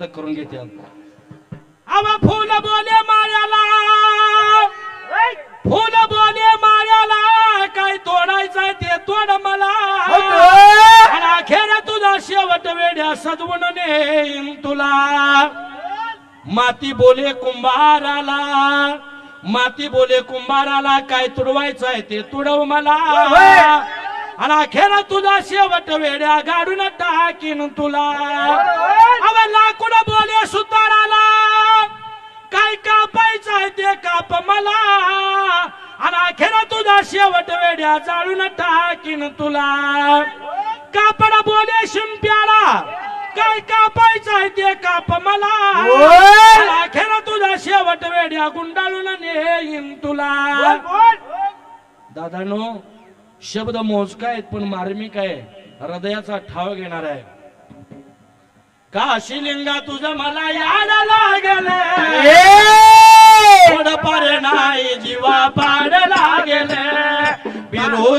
नर्तक करून घेते आवा फुल बोले माळ्याला फुल बोले माळ्याला काय तोडायचंय ते तोड मला. अखेर तुझा शेवट वेड्या सजवून नेईन तुला. माती बोले कुंभाराला. माती बोले कुंभाराला काय तुडवायचंय ते तुडव मला. आणि अखेर तुझा शेवट वेड्या गाडून टाकीन तुला. काप मला. अखेर तुझा शेवट वेड्या जाळून टाकीन तुला. कापड बोले शिंप्याला. काय कापायचंय ते काप मला. अखेर तुझा शेवट वेड्या गुंडाळून नेईन तुला. दादानो शब्द मोजका आहेत पण मार्मिक आहे. हृदयाचा ठाव घेणार आहे. काशिलिंगा तुझं मला याड लागले?